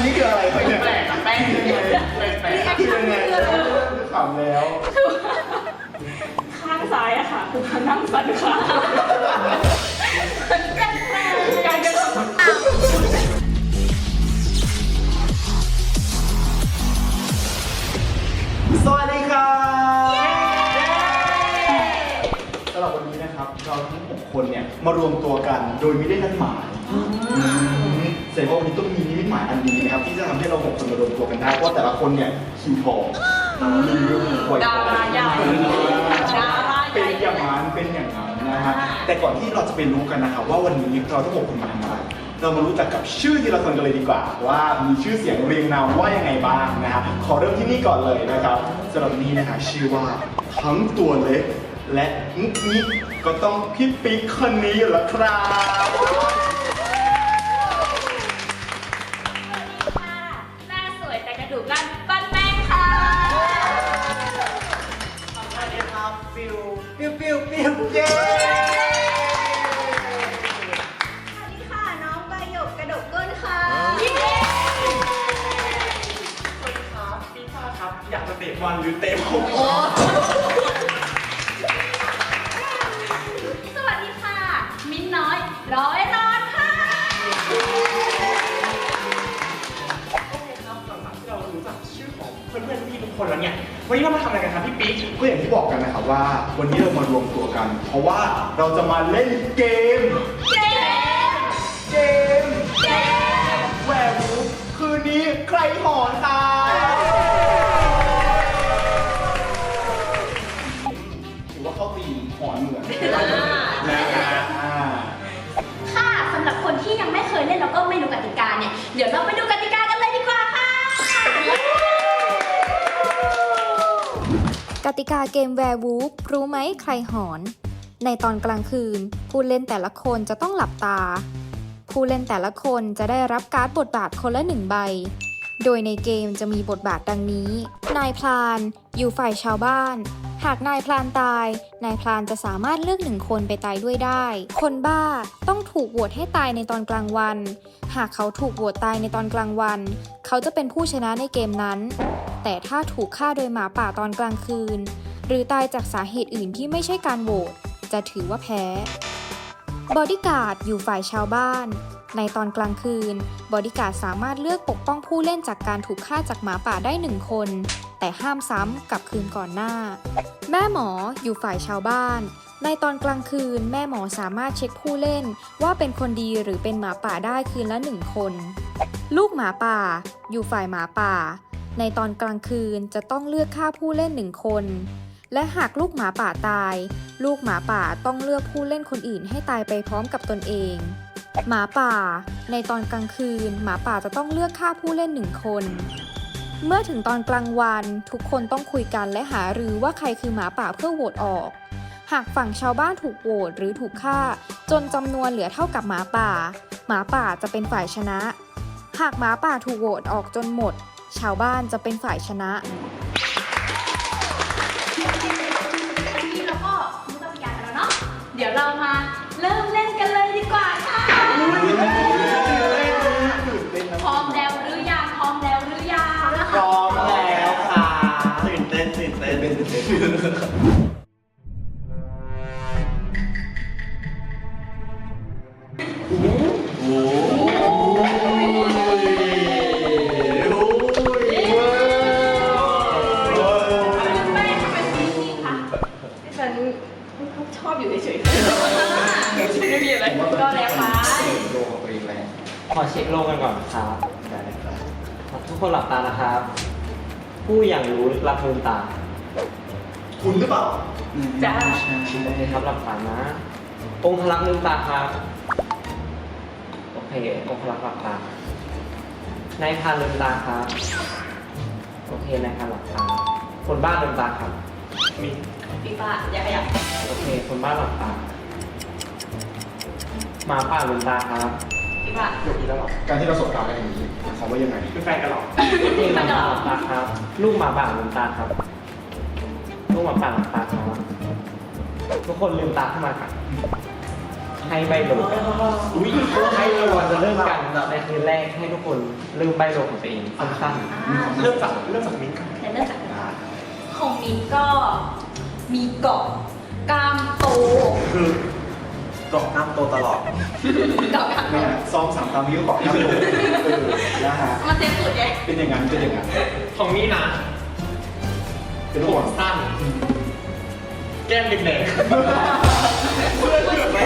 นนี้คืออะไรครับเนี่ยแปลกแป้งคือยังไงแปลกคือยังไงขำแล้ว ข้างซ้ายอะค่ะคือนั่งสันขาการกระโดดสวัสดีครับสำหรับวันนี้นะครับ เราทั้งหกคนเนี่ยมารวมตัวกันโดยไม่ได้นัดหมาย ดงว่าวันนี้ต้องมีนิมิตหมายอันดีนะครับที่จะทำให้เราหกคนมารวมตัวกันได้เพราะว่าแต่ละคนเนี่ยคิวทองมีเรื่องบ่อยๆดาราใหญ่ดาราใหเป็ญ่ นอย่างนั้นเป็นอย่างนั้นนะฮะแต่ก่อนที่เราจะไปรู้กันนะครับว่าวันนี้เราทั้งหกคนมาทำอะไรเรามารู้จักกับชื่อทีละคนกันเลยดีกว่า ว่ามีชื่อเสียงเรียงนามว่ายังไงบ้างนะฮะขอเริ่มที่นี่ก่อนเลยนะครับสำหรับนี้นะฮะชื่อว่าทั้งตัวเล็กและมุกมิกก็ต้องพี่ปิ๊กคนนี้อยู่แล้วครับ อยากจะเตะบอลหรือเตะบอลสวัสดีค่ะ มิ้นน้อย ร้อยร้อนค่ะ โอเคครับหลังจากที่เรารู้จักชื่อของเพื่อนๆพี่ทุกคนแล้วเนี่ย วันนี้เรามาทำอะไรกันครับพี่ปิ๊กก็อย่างที่บอกกันนะครับว่า วันนี้เรามารวมตัวกัน เพราะว่าเราจะมาเล่นเกมเจ๊เกมแหวกรูคืนนี้ใครหอนตาย เกมแวร์วูฟรู้ไหมใครหอน ในตอนกลางคืน ผู้เล่นแต่ละคนจะต้องหลับตา ผู้เล่นแต่ละคนจะได้รับการ์ดบทบาทคนละหนึ่งใบ โดยในเกมจะมีบทบาทดังนี้ นายพลาน อยู่ฝ่ายชาวบ้าน หากนายพลานตาย นายพลานจะสามารถเลือกหนึ่งคนไปตายด้วยได้ คนบ้าต้องถูกโหวตให้ตายในตอนกลางวัน หากเขาถูกโหวตตายในตอนกลางวัน เขาจะเป็นผู้ชนะในเกมนั้นแต่ถ้าถูกฆ่าโดยหมาป่าตอนกลางคืน หรือตายจากสาเหตุอื่นที่ไม่ใช่การโหวตจะถือว่าแพ้บอดี้การ์ดอยู่ฝ่ายชาวบ้าน ในตอนกลางคืน บอดี้การ์ดสามารถเลือกปกป้องผู้เล่นจากการถูกฆ่าจากหมาป่าได้หนึ่งคน แต่ห้ามซ้ำกับคืนก่อนหน้า แม่หมออยู่ฝ่ายชาวบ้าน ในตอนกลางคืน แม่หมอสามารถเช็คผู้เล่น ว่าเป็นคนดีหรือเป็นหมาป่าได้คืนละหนึ่งคน ลูกหมาป่า อยู่ฝ่ายหมาป่า ในตอนกลางคืนจะต้องเลือกฆ่าผู้เล่นหนึ่งคน และหากลูกหมาป่าตาย ลูกหมาป่าต้องเลือกผู้เล่นคนอื่นให้ตายไปพร้อมกับตนเอง หมาป่า ในตอนกลางคืน หมาป่าจะต้องเลือกฆ่าผู้เล่นหนึ่งคน เมื่อถึงตอนกลางวัน ทุกคนต้องคุยกันและหารือว่าใครคือหมาป่าเพื่อโหวตออก หากฝั่งชาวบ้านถูกโหวตหรือถูกฆ่า จนจำนวนเหลือเท่ากับหมาป่า หมาป่าจะเป็นฝ่ายชนะ หากหมาป่าถูกโหวตออกจนหมด ชาวบ้านจะเป็นฝ่ายชนะ どうぞ。 ลักษ์ลืมตาครับโอเคองค์พลักษ์หลับตานายพานลืมตาครับโอเคนายพานหลับตาคนบ้านลืมตาครับมีปีฟ้าอย่าขยับโอเค คนบ้านหลับตาหมาป่าลืมตาครับปีฟ้าจบอีกแล้วเหรอการที่เราสบตากันอย่างนี้หมายความว่ายังไงเป็นแฟนกันเหรอนี่หมาป่าหลับตาครับ ลูกหมาป่าลืมตาครับ ลูกหมาป่าหลับตาครับทุกคนลืมตาขึ้นมาครับล ให้ใบโลกันอุ้ยให้เราจะเริ่มกันในคืนแรกให้ทุกคนเริ่มใบโลของตัวเองสั้นอ่าเริ่มจากเริ่มจากมิ้นท์ก่อนเดี๋ยวเริ่มจากของมินก็มีเกาะกล้ามโตคือเกาะน้ำโตตลอดเกาะกล้ามโตเนี่ยซ้อมสามตามนิ้วก่อนครับผมเออนะฮะมาเต็มสุดไงเป็นอย่างนั้นเป็นอย่างนั้นของนี่นะเป็นลูผกบอมลสั้น แก้มแดงๆเพื่ อนเลือกไป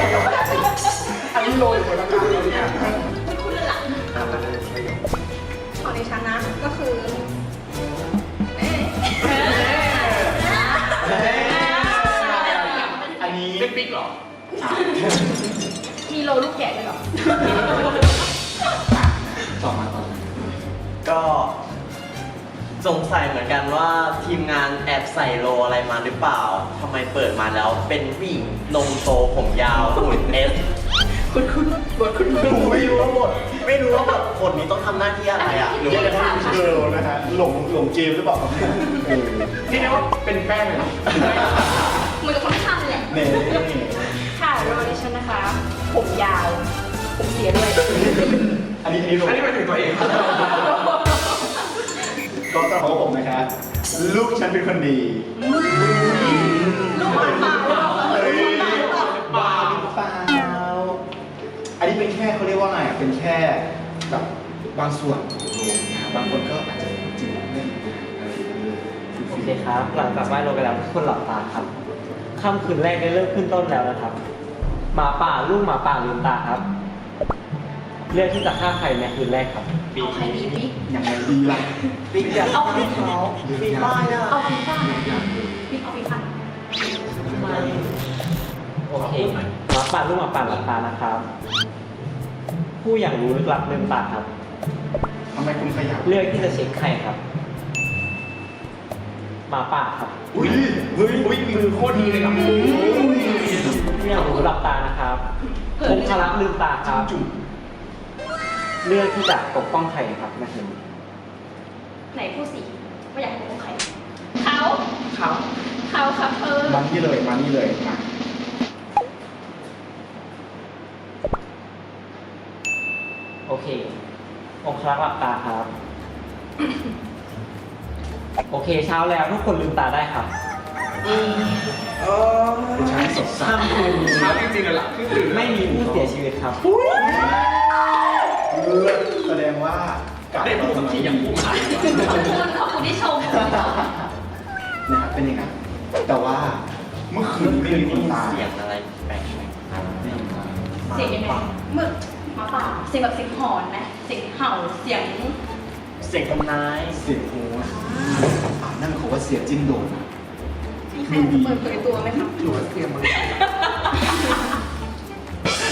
อันนี้โรยหัวตะการเลยเนี่ยไม่คุ้นเลยล่ะของดิฉันนะก็คือเอ๊ะอันนี้เป็นปิ๊กเหรอ มีโลลูกแกะด้วยเหรอ ต่อมาต่อมาก็ สงสัยเหมือนกันว่าทีมงานแอบใส่โลอะไรมาหรือเปล่าทำไมเปิดมาแล้วเป็นผู้หญิงนมโตผมยาวหุ่นเอสคุณคุณบทคุณหนูไม่รู้ว่าบทไม่รู้ว่าแบทคนนี้ต้องทำหน้าที่อะไรอะ หรือเรียว่ากได้ว่าเกิร์ลนะฮะหลงหลงเกมหรือเปล่าเนี่ยเออที่เรียกว่าเป็นแป้งเลยนะเหมือนกับคนที่ทำแหละเน่ค่ะโรดิฉันนะคะ ผมยาว ผมเสียด้วย อันนี้อันนี้ลงอันนี้หมายถึงตัวเอง ก็สำหรับผมนะครับลูกฉันเป็นคนดี ลูกหมาป่าเฮ้ยบาหรือเปล่าอันนี้เป็นแค่เขาเรียกว่าไงอะเป็นแค่แบบบางส่วนของโลกนะบางคนก็อาจจะจริงเล่นอะไรอย่างเงี้ยๆโอเคครับ หลังจากไหว้โลกันแล้วทุกคนหลับตาครับค่ำคืนแรกได้เริ่มขึ้นต้นแล้วนะครับ หมาป่าลูกหมาป่าลืมตาครับ เลือกที่จะฆ่าใครในคืนแรกครับ เอาใครดีพี่ยังไงดีล่ะปิ๊กอยากเอาปิ๊กเขาปิ๊กบ้าอะเอาปิ๊กป้าปิ๊กเอาปิ๊กป้าทำไมโอเคหมาป่าลูกหมาป่าหลับตานะครับ ผู้อย่างรู้ลึกลับลืมตาครับ ทำไมคุณขยับเลือกที่จะเช็คใครครับหมาป่าครับอุ้ยเฮ้ยอุ้ยมือโคตรดีเลยครับผู้อย่างรู้หลับตานะครับองคลักษ์ลืมตาครับจุ่ม เลือกที่จะปกป้องใครครับในคืนนี้ไหนพูดสิว่าอยากให้ผมใครเขาครับเขาครับเธอมานี่เลยมานี่เลยมาโอเค องคลักษ์หลับตาครับ โอเค เช้าแล้วทุกคนลืมตาได้ครับเป็นช้างสดใส ค่ำคืนนี้เช้าจริงๆเลยล่ะเพิ่งตื่นไม่มีผู้เสียชีวิตครับเลือด แสดงว่ากับได้พูดคำที่อย่างผู้ชายขอบคุณขอบคุณที่ชมนะครับเป็นอย่างนั้นแต่ว่าเมื่อคืนไม่มีคนตายเสียงอะไรแปลกเสียงยังไงเมื่อหมาป่าเสียงแบบเสียงหอนไหมเสียงเห่าเสียงๆเสียงทำนายเสียงโอ้ยอ่านั่นเขาว่าเสียงจิ้งโดนอะมีใครเปิดเผยตัวไหมครับหรือว่าเสียงมัน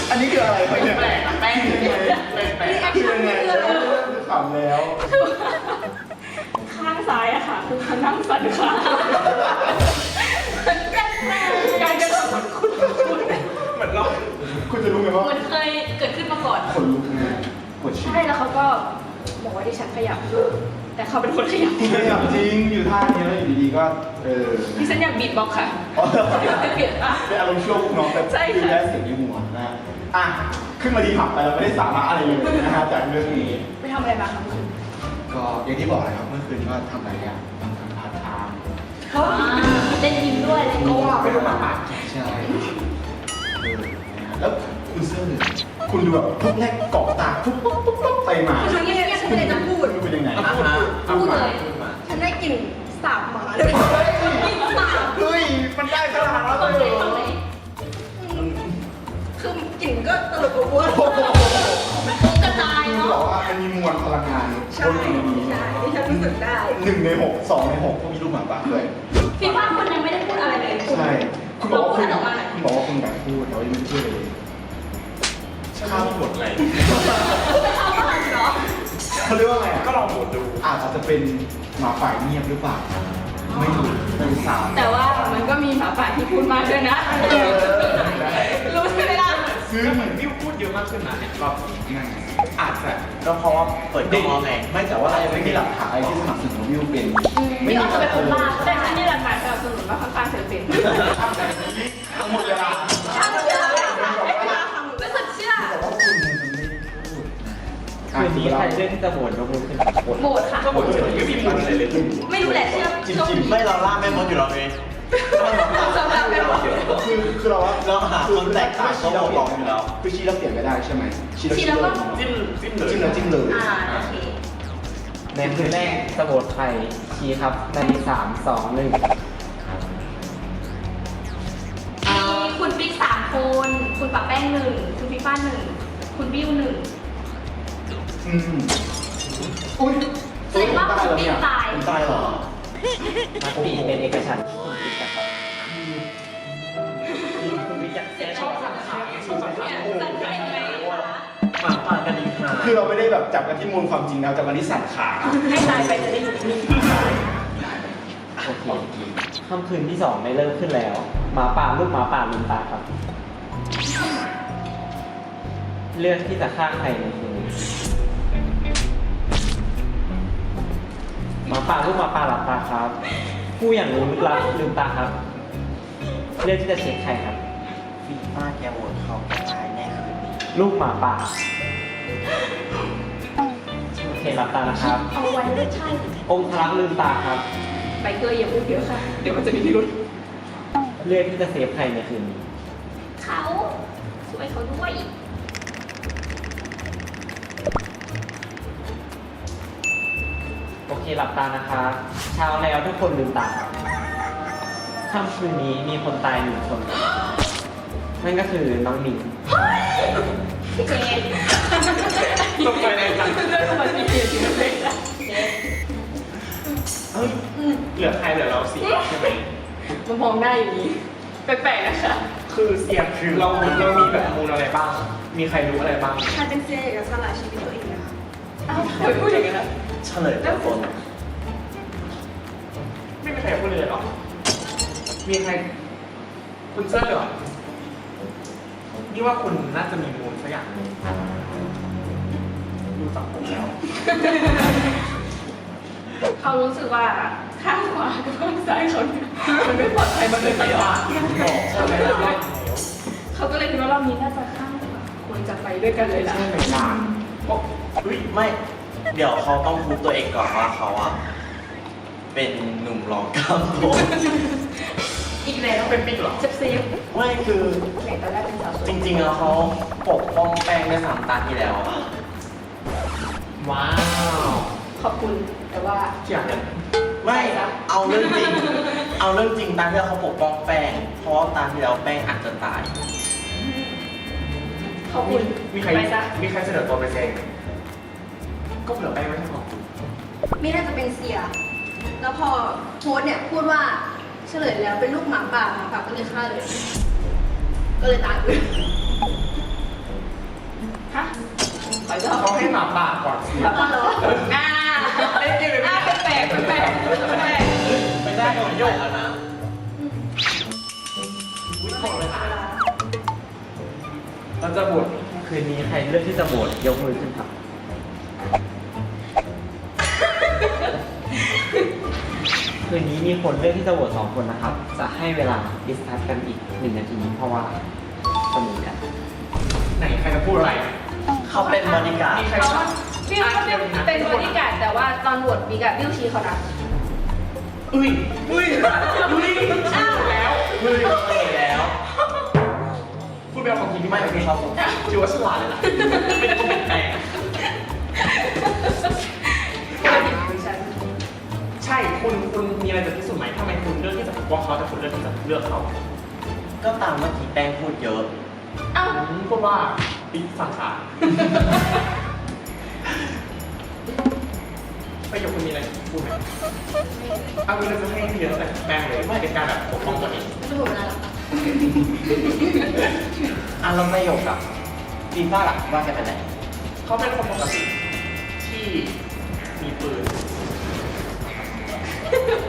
อันนี้คืออะไรไปเนี่ยแปลกอะแปลกแปลกแป ลกคือยังไงขำแล้ว ข้างซ้ายอะค่ะคือเขานั่งสั่นขาเป็นแปลกๆการกระทำของคุณคุณเหมือนเราคุณจะรู้ไหมว่าเหมือนเคยเกิดขึ้นมาก่อน คนลุกเลยปวดฉี่ใช่แล้วเขาก็บอกว่าดิฉันขยับ แต่เขาเป็นคนขยับคุณไม่อยากจริงอยู่ท่านี้แล้วอยู่ดีๆก็เออดิฉันอยากบีทบ็อกซ์ค่ะอ๋อเปลี่ยนปะเป็นอารมณ์ชั่ววูบน้องแต่ใช่ค่ะคือได้เสียงในหัวนะ อะขึ้นมาดีผับไปเราไม่ได้สาระอะไรเลยนะฮะจากเรื่องนี้ ไปทำอะไรมาครับคุณก็อย่างที่บอกเลยครับเมื่อคืนก็ทำหลายอย่างทำทำพาร์ทไทม์เขาเล่นยิมด้วยเล่นก็ยิมว่าไปดูหมาป่าใช่เออแล้วคุณเสื้อเหลืองคุณดูแบบทุกแรกเกาะตาทุกปุ๊บปุ๊บปุ๊บไปมาฉันไม่ได้ฉันไม่ได้จะพูดคุณเป็นยังไงอะฮะพูดเลย ฉันได้กลิ่นสาบหมาเลย อกลิ่นก็ตลบอบอวนโอ้โหฟุ้งกระจายคือเนาะบอกว่ามันมีมวลพลังงานใช่บนอยู่ในนี้ใช่ที่ฉันรู้สึกได้ หนึ่งในหกสองในหกก็มีลูกหมาป่าเลยพี่ว่าคนยังไม่ได้พูดอะไรเลยใช่ คุณบอกว่าคุณเราพูดออกมาหน่อยคุณบอกว่าคุณอยากพูดแต่ว่ายังไม่ได้พูดเลยข้ามบทอะไรเขาก็หันเนาะเขาเรียกว่าไงอะก็ลองบทดูอาจจะเป็นหมาฝ่ายเงียบหรือเปล่าไม่รู้เป็นสาวแต่ว่ามันก็มีหมาป่าที่พูดมากด้วยนะ รู้ คือเหมือนพี่พูดเยอะมากขึ้นนะเนี่ยรอบนี้อาจจะก็เพราะว่าเปิดกล้องแรงไม่แต่ว่าเรายัไม่มีหลักฐานอะไรที่สมนับสนุนว่าพี่เป็นไม่อาจจะเป็นคนบ้าแต่ที่มีหลักฐานสนับสนุนว่าเขาตายเสพติดทั้งหมดเลยอะทั้งหมดเลยอะรู้สึกเชื่อแต่ว่าวันไพูดนะคืนนี้ใครเล่นจะโหวตยกมือขึ้นโหวตค่ะก็โหวตเฉยไม่มีผลอะไรเลย ไม่รู้แหละเชื่อจริงไม่เราล่าแม่มดอยู่แล้เอง สำหรับแม่หมดคือคือเราว่าเราหาคนแตกต่างชี้เราก็บอกอยู่แล้วคือชี้เราเปลี่ยนไม่ได้ใช่ไหมชี้ชี้แล้วก็ จิ้มจิ้มเลยจิ้มแล้วจิ้มเลยอ่าโอเคในคืนแรกจะโหวตใครชี้ครับในสามสองหนึ่งมีคุณปิ๊กสามคน คุณปะแป้งหนึ่งคุณพี่ฟ้านหนึ่งคุณบิ้วหนึ่งอืมอุ้ยแสดงว่าคุณปิ๊กตายผมตายเหรอมติเป็นเอกฉันท์ หมาป่ากันอีกหาคือเราไม่ได้แบบจับกันที่มูลความจริงนะจับกันที่สันขาให้ตายไปจะได้อยู่นิ่งโอเคค่ำคืนที่สองได้เริ่มขึ้นแล้ว หมาป่าลูกหมาป่าลืมตาครับ เลือกที่จะฆ่าใครในคืนนี้หมาป่าลูกหมาป่าหลับตาครับ ผู้อย่างรู้ลึกลับลืมตาครับ เลือกที่จะเช็คใครครับ ฟีฟ่าแกโหวตเขาก็ตายแน่คืนนี้ลูกหมาป่าโอเคหลับตานะครับ เอาไว้เลยใช่ องค์พระลืมตาครับ ไปเกยอย่าพูดเยอะค่ะ เดี๋ยวมันจะมีพิรุษเลือกที่จะเซฟใครในคืนนี้เขาช่วยเขาด้วยโอเคหลับตานะครับเช้าแล้วทุกคนลืมตาครับค่ำคืนนี้มีคนตายหนึ่งคน นั่นก็คือน้องมินเจนตกใจในจังเรื่องอุบัติเหตุอยู่เลยนะเฮ้ยเหลือใครเหลือเราสี่ใช่ไหมมันมองหน้าอย่างนี้แปลกๆนะคะคือเสียงคือเราเรามีแบบมูลอะไรบ้าง มีใครรู้อะไรบ้างใครเป็นเซียอยากจะสละชีวิตตัวเองนะคะเอ้าทำไมพูดอย่างนั้นนะเฉลยตัวตนไม่มีใครพูดเลยเหรอมีใครคุณเชื่อเหรอ นี่ว่าคุณน่าจะมีมูลสักอย่างหนึ่งดูจากผมแล้ว เขารู้สึกว่าข้างขวากับข้างซ้ายเขาเนี่ยมันไม่ปลอดภัยมันเลยไปว่าบอกใช่ไหมล่ะเขาก็เลยคิดว่ารอบนี้น่าจะข้างขวาควรจะไปด้วยกันเลยล่ะใช่ไหมล่ะโอ้เฮ้ยไม่ เดี๋ยวเขาต้องพูดตัวเองก่อนว่าเขาอะเป็นหนุ่มรองกล้ามโต อีกแล้วเป็นปิ๊กเหรอเซฟเซฟไม่คือไหนตอนแรกเป็นสาวสวยจริงๆแล้วเขาปกป้องแป้งได้สามตาที่แล้วว้าวขอบคุณแต่ว่าเกี่ยวกันไม่เอาเรื่องจริง เอาเรื่องจริงตาที่แล้วเขาปกป้องแป้งเพราะว่าตาที่แล้วแป้งอาจจะตาย ขอบคุณมีใครไปซะมีใครเสนอตัวไปเซ็งก็เผื่อแป้งไม่ใช่ของคุณไม่น่าจะเป็นเซีย แล้วพอโพสต์เนี่ยพูดว่าเฉลยแล้วเป็นลูกหมาป่าหมาป่าก็เลยฆ่าเลย ก็เลยตายเลยฮะขออีกรอบเขาให้หมาป่าก่อนสิแล้วก็เหรออ่าเล่นเกมเลยไม่อ่าได้แปลกๆแปลกๆแปลกไม่ได้ผมโยกแล้วนะเราจะบวชคืนนี้ใครเลือกที่จะโหวตยกมือขึ้นครับ คืนนี้มีคนเลือกที่จะโหวตสองคนนะครับ จะให้เวลาดิสคัสกันอีกหนึ่งนาทีเพราะว่าสมุนเนี่ยไหนใครจะพูดอะไร เขาเป็นบริการดมีใครเขาชอบพี่เขาเป็นบริการดแต่ว่าตอนบวชมีการบิ้วชี้เขานะอุ้ยอุ้ยอุ้ยอ้าวแล้วเฮ้ยเฮ้ยแล้วพูดแบบของทีมที่ไม่ไม่คือชเขาอบถือว่าฉลาดเลยนะเป็นคนเป็นแป ใช่คุณคุณมีอะไรจะพิสูจน์ไหมทำไมคุณเลือกที่จะปกป้องเขาแต่คุณเลือกที่จะเลือกเขาก็ตามเมื่อกี้แป้งพูดเยอะ เอ้าอืมพูดว่าปิ๊กสังขาประโยคคุณมีอะไรพูดไหมเอางี้เราจะให้เยอะแต่แปลงเลยไม่เป็นการแบบปกป้องตัวเองไม่ถูกเวลาหรอกอะเราไม่หยกกับฟีฟ่าหลักว่าจะเป็นไหนเขาเป็นคนปกติที่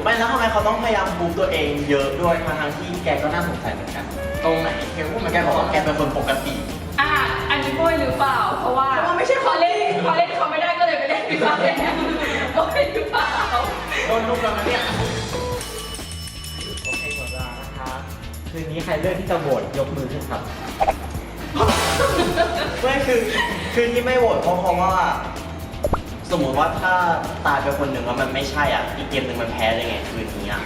ไม่แล้วทำไมเขาต้องพยายามบูมตัวเองเยอะด้วยทั้งๆที่แกก็น่าสงสัยเหมือนกัน ตรงไหนแกพูดเหมือนแกกันบอกว่าแกเป็นคนปกติอะอันนี้โบยหรือเปล่า เพราะว่าไม่ใช่ขอเล่นขอเล่นเขาไม่ได้ก็เลยไปเล่นดีกว่าแล้โบยหรือเปล่าโดนลุกแล้วนะเนี่ยโอเคหมดเวลานะครับคืนนี้ใครเลือกที่จะโหวตยกมือขึ้นครับเไม่คือคือที่ไม่โหวตเพราะเพราะว่าส มมติว่าถ้าตายไปคนหนึ่งแล้วมันไม่ใช่อะ อีกเกมหนึ่งมันแพ้เลยไงคืนนี้อะ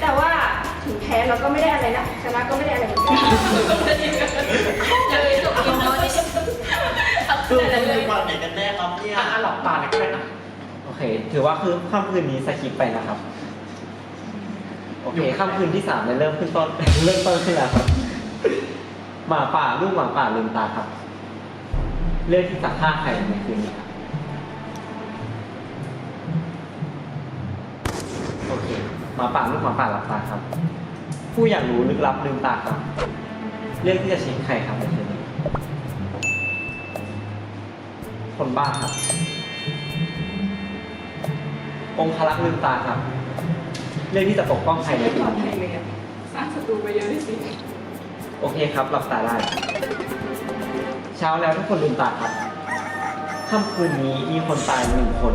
แต่ว่าถึงแพ้เราก็ไม่ได้อะไรนะชนะก็ไม่ได้อะไรเหมือนกันเลยจบกินน้อยคือคุณมีความไหนกันแน่ครับเนี่ยอะหลับตาเลยก็ได้นะโอเค ถือว่าคือค่ำคืนนี้สคิปไปนะครับ โอเคค่ำคืนที่สามเนี่ยเริ่มขึ้นต้น เริ่มต้นขึ้นแล้วครับ หมาป่าลูกหมาป่าลืมตาครับ เลือกที่จะฆ่าใครในคืนนี้ครับ โอเคหมาป่าลูกหมาป่าหลับตาครับ ผู้อยากรู้ลึกลับลืมตาครับเลือกที่จะเช็คใครครับในคืนนี้คนบ้าครับ องคลักษ์ลืมตาครับ เรื่องที่จะปกป้องใครในไม่คืปลอนดนี้ภัยเลยอะสร้างศัตรูไปเยอะเลยสิโอเคครับหลับตาได้เช้าแล้วทุกคนลืมตาครับค่ำคืนนี้มีคนตายหนึ่งคน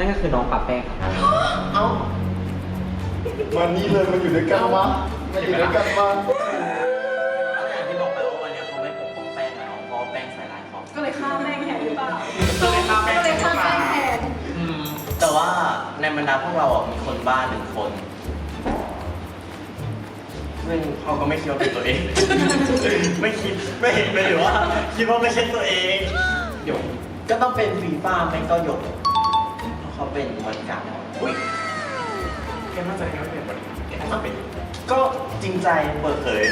นั่นก็คือน้องปาแป้งครับเอ้ามานี่เลยมันอยู่ด้วยกันมามันอยู่ด้วยกันมาอย่างที่บอกไปว่าวันเนี้ยเขาไม่ปกป้องแป้งแล้วเพราะแป้งใส่ร้ายเขาก็เลยฆ่าแม่งแทนหรือเปล่าก็เลยฆ่าแม่งก็เลยฆ่าแป้งแทนอืมแต่ว่าในบรรดาพวกเราอะมีคนบ้าหนึ่งคนซึ่งเขาก็ไม่คิดว่าเป็นตัวเอง ไม่คิดไม่เห็นเลยหรือว่า คิดว่าไม่ใช่ตัวเองเดี๋ยวก็ต้องเป็นฟีฟ่าไม่ก็หยก เพราะเขาเป็นบริการดอุ้ยแกมั่นใจแกไม่เป็นบริการแกน่าจะเป็นก็จริงใจเปิดเผย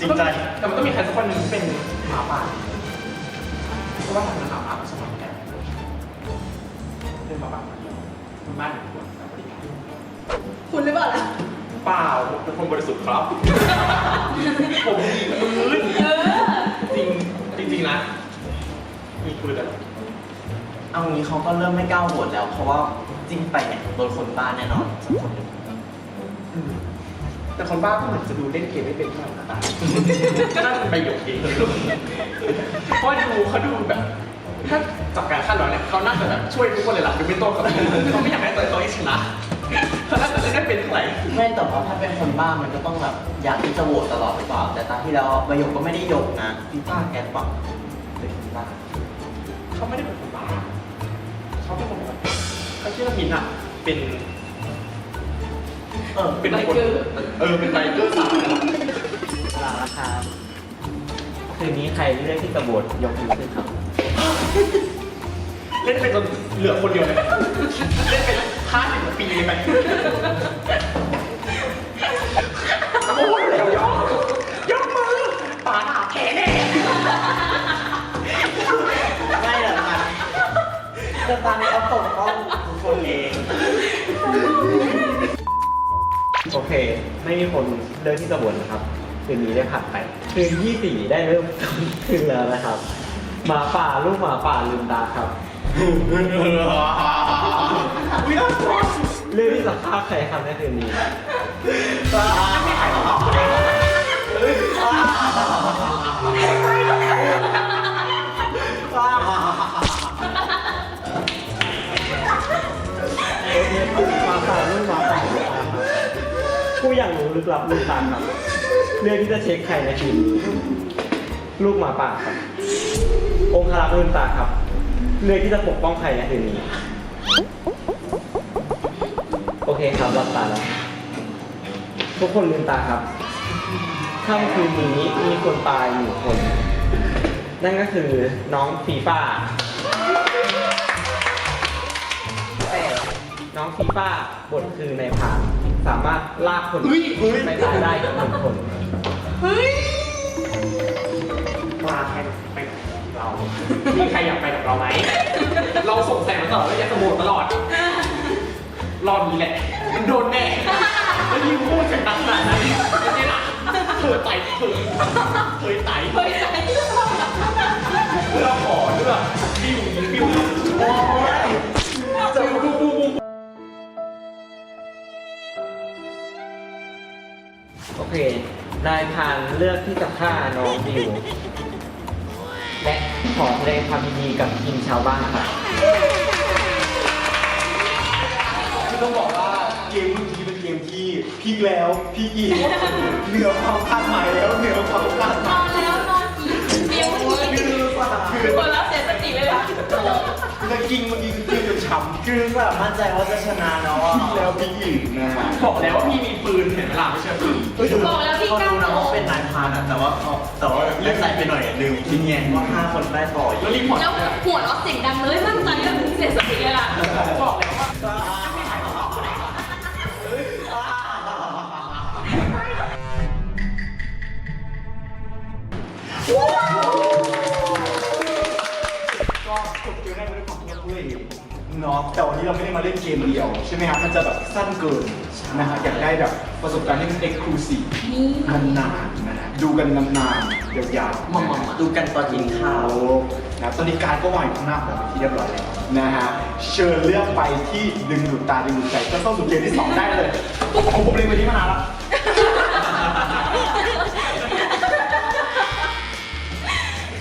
จริงใจแต่มันต้องมีใครสักคนหนึ่งที่เป็นหมาป่าเพราะว่าทางนั้นหมาป่าสมัครแกเป็นหมาป่าคนบ้านหนึ่งคนแต่บริการคุณหรือเปล่าล่ะเปล่าเป็นคนบริสุทธิ์ครับ ผมยิงปืนจริงจริงๆนะมีปืนแต่ เอางี้เขาก็เริ่มไม่กล้าโหวตแล้ว เพราะว่าจริงไปเนี่ยโดนคนบ้าแน่นอนสักคนหนึ่งแต่คนบ้าก็เหมือนจะดูเล่นเกมไม่เป็นเท่าไหร่นะตาก็น่าจะเป็นประโยชน์ดีเพราะดูเขาดูแบบ ถ้าจับการคาดหวังเนี่ยเขาน่าจะแบบช่วยทุกคนเลยล่ะดูเป็นโต้กับเขาไม่อยากให้ตัวเขาชนะเขาน่าจะเล่นได้เป็นเท่าไหร่ไม่แต่ว่าถ้าเป็นคนบ้ามันก็ต้องแบบอยากที่จะโหวตตลอดหรือเปล่า แต่ตามที่แล้วประโยคก็ไม่ได้โยกนะฟีฟ่าแกนปักเป็นคนบ้าเขาไม่ได้เป็นคนบ้า เขาเป็นคนแบบเขาชื่อว่ามินอะเป็น เออเป็นคน เออ เป็นไบเกอร์สาวนะลาละครับคืนนี้ใครเลือกที่จะโหวตยกมือขึ้นครับ เล่นไปจนเหลือคนเดียวเลยเล่นไปห้าสิบปีเลยไหม แต่ตอนนี้เขาปกป้องทุกคนเอง โอเค ไม่มีคนเลือกที่จะโหวตนะครับ คืนนี้ได้ผ่านไป คืนที่สี่ได้เริ่มต้นขึ้นแล้วนะครับ หมาป่าลูกหมาป่าลืมตาครับวินาทีเรื่องที่จะฆ่าใครครับในคืนนี้ห ผู้อยากรู้ลึกลับลืมตาครับเรื่องที่จะเช็คใครในคืนนี้ลูกหมาป่าครับ องครักษ์ลืมตาครับเรื่องที่จะปกป้องใครในคืนนี้ โอเคครับหลับตาแล้วทุกคนลืมตาครับค่ำคืนนี้มีคนตายหนึ่งคน นั่นก็คือน้องฟีฟ่า น้องฟีฟ่าบทคือในพรานสามารถลากคนไปตายได้หนึ่งคนปลาแทนไปกับเรา มีใครอยากไปกับเราไหม เราสงสัยมาตลอดว่าอยากจะโหวตตลอด รอบนี้แหละ มันโดนแน่แล้วยิ่งพูดเสียงดังขนาดนั้นแล้วนี่ล่ะเธอไต่เธอเธอไต่เธอไต่เพื่อขอเพื่อบิวบิวโอ้ย เค นายพรานเลือกที่จะฆ่าน้องบิว และขอแสดงความยินดีกับทีมชาวบ้านครับคือต้องบอกว่าเกมเมื่อกี้เป็นเกมมที่พีคแล้วพีคอีกเหนือความคาดหมายแล้วเหนือความคาดหนมาอยนแล้วนอนอีกเดี๋ยวอีกคือว่าคือคนรับเสียสติเลยล่ะเมื่อกิ้งเมื่อกี้คือกิ้งจน ช้ำคือแบบมั่นใจว่าจะชนะเนาะพีคแล้วพีคอีกนะฮะบอกแล้วว่าพี่มีปืนเห็นเวลาไม่เชื่อพี่บอกแล้วพี่เขาก้าวรู้นะว่าเป็นนายพรานอะแต่ว่าเขาแต่ว่าเล่นใส่ไปหน่อยลืมคิดไงว่าห้าคนได้ต่ออีกแล้วรีพอร์ตแล้วหัวเราะเสียงดังเลยมั่นใจว่าเสียสติเลยล่ะบอกแล้วว่า เนาะแต่วันนี้เราไม่ได้มาเล่นเกมเดียว ใช่ไหมครับมันจะแบบสั้นเกินนะฮะอยากได้แบบประสบการณ์ที่มันเอ็กซ์คลูซีฟนี่นานๆนะฮะดูกันนานๆยาวๆ มามามาดูกันตอนกินข้าว นะตอนนี้การก็วางอยู่ข้างหน้าผมเป็นที่เรียบร้อยแล้วนะฮะ เชิญเลือกไปที่ดึงดูดตาดึงดูดใจก็เข้าสู่เกมที่สองได้เลยของผมเล่นไปนี้มานานแล้ว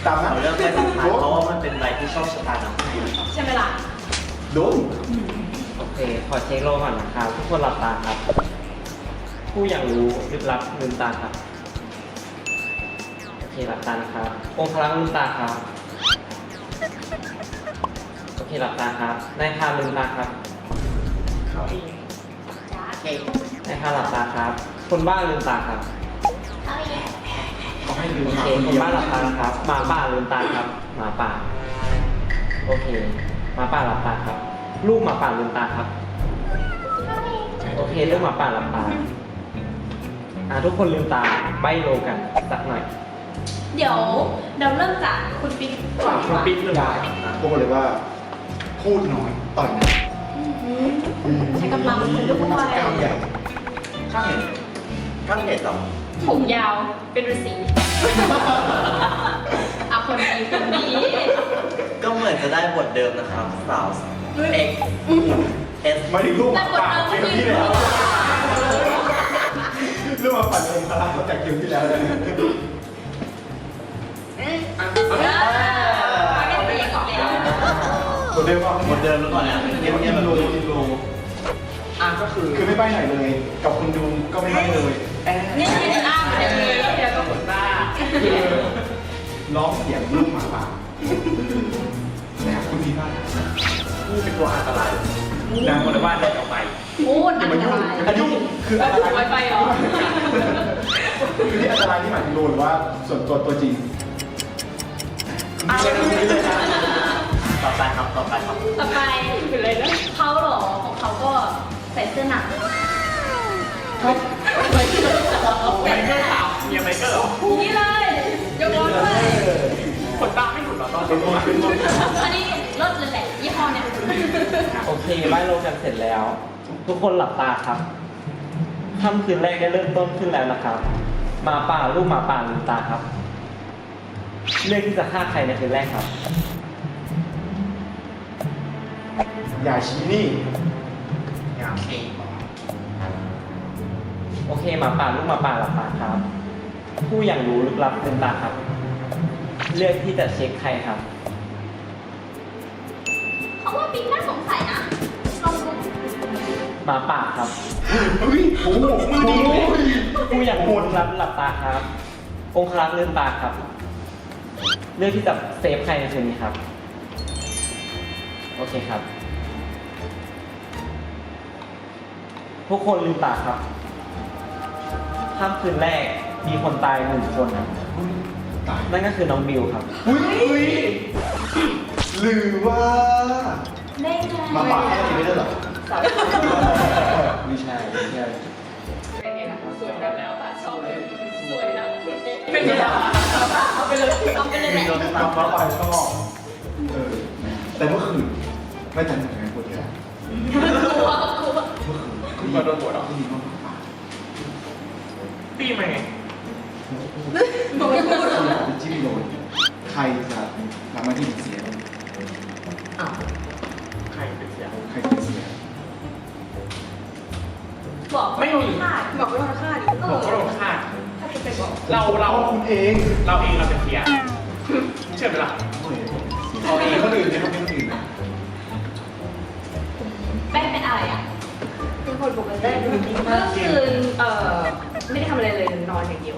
ตามนะ เราเลือกไปสุดท้ายเพราะว่ามันเป็นใบที่ชอบชะตานำให้นะครับใช่ไหมล่ะ โดนโอเค ขอเช็คโลก่อนนะครับ ทุกคนหลับตาครับ ผู้อย่างรู้ลึกลับลืมตาครับ โอเคหลับตานะครับ องค์พลังลืมตาครับ โอเคหลับตาครับ นายพรานลืมตาครับเขาเองนายพรานหลับตาครับ คนบ้าลืมตาครับเขาให้ดูโอมาเคคนคนเดียวบ้าหลับตานะครับ หมาป่าลืมตาครับ หมาป่า โอเคห มาป่าหลับตาครับ ลูกหมาป่าลืมตาครับ โอเคเรื่องหมาป่าหลับตาอ่าทุกคนลืมตาใบโลกันสักหน่อยเดี๋ยวเราเริ่มจากคุณปิ๊กก่อนดีกคุณว่าปิ๊กเลยได้พวกเลยว่า พูดน้อยต่อยหนักใช้กำลังคุณด้วยกล้ามใหญ่ข้างเห็นข้างเห็นต่อผมยาวเป็นฤาษีอะคนดีคนดี ก็เหมือนจะได้บทเดิมนะครับสาว X เอสมาถึงลูกหแต่มาคนป่าเดิมเกก็มคือที่แล้วลูกหมาป่าเองพลังตั้งแต่เกมที่แล้วเลยเออมากันเองก่อนแล้วบทเดิมว่าบทเดิมแล้วก่อนเนี่ยเกเงียมบกิเงียบนแบบโลนี้กินโลอะก็คือคือไม่ใบ้ไหนเลย กับคนดูก็ไม่ใบ้เลยนี่อ้าวเดี๋ยวเลยแล้วเดี๋ยวก็หมดบ้าคือร้องเสียงลูกหมาป่านะครั บคุณพี่บ้างนี่เป็นตัวอันตรายนางคนละบ้านเดินออกไปพูดอย่าอันมาตยุ่งรายอย่ามายุ่งคืออันตรายไปไปเหรอคือที่อันตรายที่หมายถึงโดนหรือว่าส่วนตัวตัวจริงคุณพี่เลยนะคุณพี่เลยนะต่อไปครับต่อไปครับต่อไปเป็นเลยนะเขาเหรอของเขาก็ใส่เสื้อหนังครับไมเคิลถามเมียไมเคิลเหรอนี่เลยยกล้อด้วยคนตาไม่หลุดเหรอตอนเป็นนี้คนเป็นคนอันนี้ โอเคใบโลกันเสร็จแล้ว ทุกคนหลับตาครับค่ำคืนแรกได้เริ่มต้นขึ้นแล้วนะครับหมาป่าลูกหมาป่าลืมตาครับ เลือกที่จะฆ่าใครในคืนแรกครับ อย่าชี้นี่ อยากเองโอเคหมาป่าลูกหมาป่าหลับตาครับ ผู้อย่างรู้ลึกลับลืมตาครับ เลือกที่จะเช็คใครครับ เขาว่าปิ๊กน่าสงสัยนะ ลองดูหมาป่าครับเฮ้ยโอ้โหมือดีเลยผู้อย่างรู้ลึกลับหลับตาครับ องครักษ์ลืมตาครับ เลือกที่จะเซฟใครในคืนนี้ครับ โอเคครับ ทุกคนลืมตาครับค่ำคืนแรกมีคนตายหนึ่งคนครับตายนั่นก็คือน้องบิวครับ อุ้ยอุ้ย หรือว่าได้ไงมาป่าแค่นี้ไม่ได้เหรอไม่ใช่ไม่ใช่เป็นไงล่ะสวยแบบแล้วค่ะชอบเลยสวยนะเป็นไงล่ะเอาไปเลยเอาไปเลยแหละโดนตามมาป่าชอบเออแต่เมื่อคืนไม่ทันทำงานคนเดียวกลัวกลัวเมื่อคืนคุณมาโดนหัวเหรอได้ยินว่าหมาป่าตีมาไงบอกไม่พูดหรอกเป็นจิ้มโรยใครจะทำหน้าที่เสีย อ้าวใครเป็นเสียใครจะเสีย บอกไม่รู้ฆ่าบอกว่าฆ่าดิเอผมอก็โดนฆ่าถ้าจะไปบอกเราเราเราคุณเอง เราเองเราเป็นเสียเชื่อไหมล่ะเอาเองคนอื่นจะทำเป็นคนอื่นนะแป้งเป็นอะไรอะเป็นคนคนปกติเมื่อคืนเอ่อไม่ได้ทำอะไรเลยนอนอย่างเดียว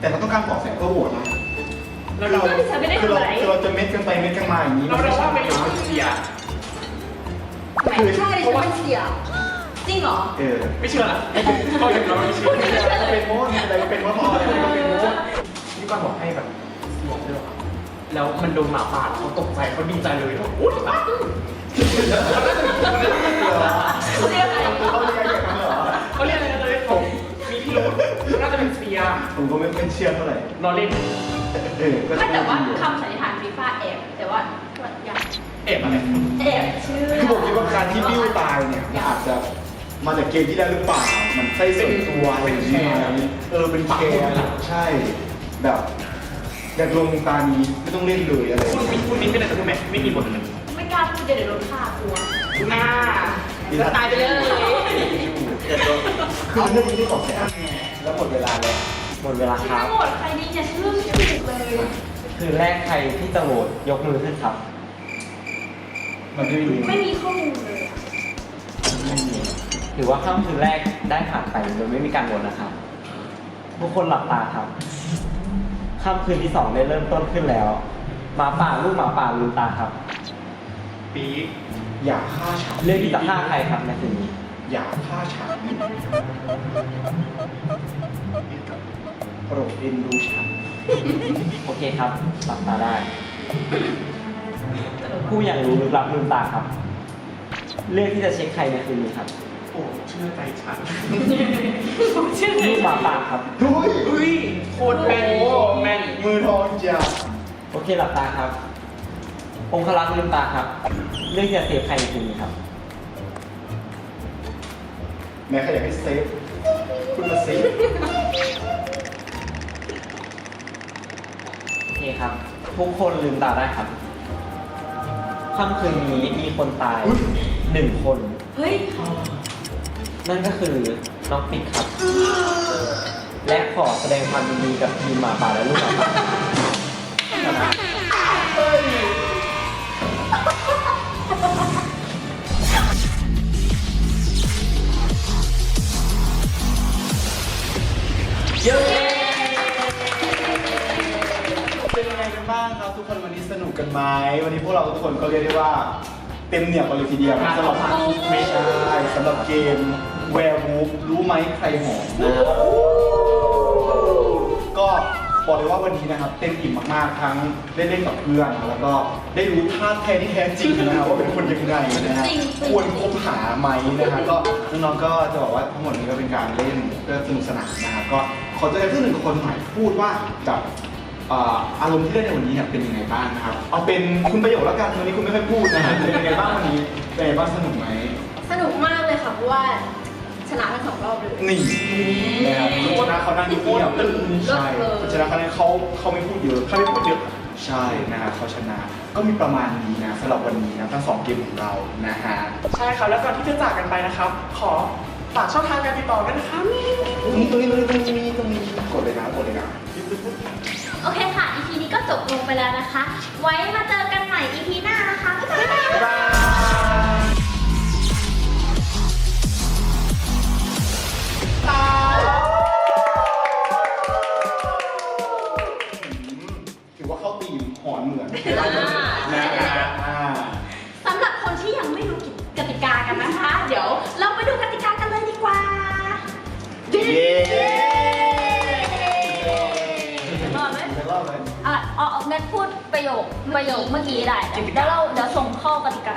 แต่เราต้องการเบาะแสเพื่อโหวตนะ แล้วเราก็ดิฉันไม่ได้คือทำเราอะไรคือเราจะเม็ดกันไปเม็ดกันมาอย่างนี้เราเราว่าไม่ใช่อยู่เสียทำไมใช่ดิฉันเป็นเสีย จริงเหรอ เออไม่เชื่อละก็อย่างเราไม่เชื่อเป็นโม้อะไรเป็นโม้พออะไรก็เป็นโม้นี่ก่อนบอกให้แบบเสียด้วยเหรอแล้วมันโดนหมาป่าเขาตกใจเขาดีใจเลยว่าอุ้ยอะเขาเรียกอะไรเขาเป็นการแข่งขันเหรอเขาเรียกอะไรนะเลยผมมีพี่รุ้น่าจะเป็นเสียผมก็ไม่เป็นเชื่อเท่าไหร่รอเล่น เออก็ไม่แต่ว่าคำสันนิษฐานฟีฟ่าแอบแต่ว่าอยากเอ็มอะไรแอบเชื่อคือผมคิดว่าการที่บิ้วตายเนี่ยมันอาจจะมาจากเกมที่แล้วหรือเปล่า มันใช่ส่วนตัวอะไรอย่างเงี้ยเออเป็นแคร์ใช่แบบอยากลงตานี้ไม่ต้องเล่นเลยอะไรคุณมิ้นคุณมิ้นเป็นอะไรคุณแม่ไม่มีบทเลยไม่กล้าพูดเดี๋ยวโดนฆ่ากลัวหน้าจะตายไปเลยเดี๋ยวโดนคือเรื่องนี้ที่บอกแค่แล้วหมดเวลาแล้ว หมดเวลาครับทั้งหมดใครดีเนี่ยเรื่องไม่ถูกเลย คืนแรกใครที่จะโหวตยกมือขึ้นครับ มันไม่รู้ไม่มีข้อมูลเลยอะถือว่าค่ำคืนแรกได้ผ่านไปโดยไม่มีการโหวตนะครับ ทุกคนหลับตาครับค่ำคืนที่สองได้เริ่มต้นขึ้นแล้วหมาป่าลูกหมาป่าลืมตาครับ ปี๊อย่าฆ่าฉันเลือกที่จะฆ่าใครครับในคืนนี้ อย่าฆ่าฉันโปรดเอ็นดูฉัน โอเคครับหลับตาได้ ผู้อย่างรู้ลึกลับลืมตาครับ เลือกที่จะเช็คใครในคืนนี้ครับโอ้เชื่อใจฉันชื่อลูกหมาป่าครับ ดุยอุ้ยโคตรแม่นแม่นมือทองจ้ะโอเคหลับตาครับ องคลักษ์ลืมตาครับ เลือกที่จะเซฟใครในคืนนี้ครับ แม้ใครอยากให้เซฟคุณมาเซฟโอเคครับ ทุกคนลืมตาได้ครับค่ำคืนนี้มีคนตายหนึ่งคน เฮ้ย นั่นก็คือน้องปิ๊กครับ และขอแสดงความยินดีกับทีมหมาป่าและลูกหมาป่า ไหมวันนี้พวกเราทุกคนก็เรียกได้ว่าเต็มเหนียวกันเลยทีเดียวนะสำหรับไม่ใช่สำหรับเกม Werewolf รู้ไหมใครหอมนะครับก็บอกเลยว่าวันนี้นะครับเต็มอิ่มมากๆทั้งได้เล่นกับเพื่อนแล้วก็ได้รู้ท่าแท้ที่แท้จริงนะครับว่าเป็นคนยังไงนะฮะควรคบหาไหมนะฮะก็น้องๆก็จะบอกว่าทั้งหมดนี้ก็เป็นการเล่นเพื่อสนุกสนานนะครับก็ขอเจอกันที่หนึ่งคนใหม่พูดว่ากับ เอ่ออารมณ์ที่ได้ในวันนี้เนี่ยเป็นยังไงบ้างนะครับ เอาเป็นคุณประโยชน์แล้วกันวันนี้คุณไม่ค่อยพูดนะฮะเป็นยังไงบ้างวันนี้เป็นยังไงบ้างสนุกไหมสนุกมากเลยค่ะเพราะว่าชนะทั้งสองรอบเลย นี่นะครับคุณชนะเขานั่งเงียบๆใช่คุณชนะเขาเนี่ยเขาเขาไม่พูดเยอะเขาไม่พูดเยอะใช่นะครับเขาชนะก็มีประมาณนี้นะสำหรับวันนี้นะทั้งสองเกมของเรานะฮะใช่ครับแล้วก่อนที่จะจากกันไปนะครับ ขอฝากช่องทางการติดต่อกันนะครับ ตรงนี้ตรงนี้ตรงนี้ตรงนี้ตรงนี้กดเลยนะกดเลยนะโอเคค่ะ EP นี้ก็จบลงไปแล้วนะคะ ไว้มาเจอกันใหม่ EP หน้านะคะบ๊ายบาย บ๊ายบายถือว่าเข้าตีมหอนเหมือนนะฮะอ่าสำหรับคนที่ยังไม่รู้กติกากันนะคะ เดี๋ยวเราไปดูกติกากันเลยดีกว่า เย้ พูดประโยคประโยคเมื่อกี้ได้ แล้วเราเดี๋ยวส่งข้อกติกา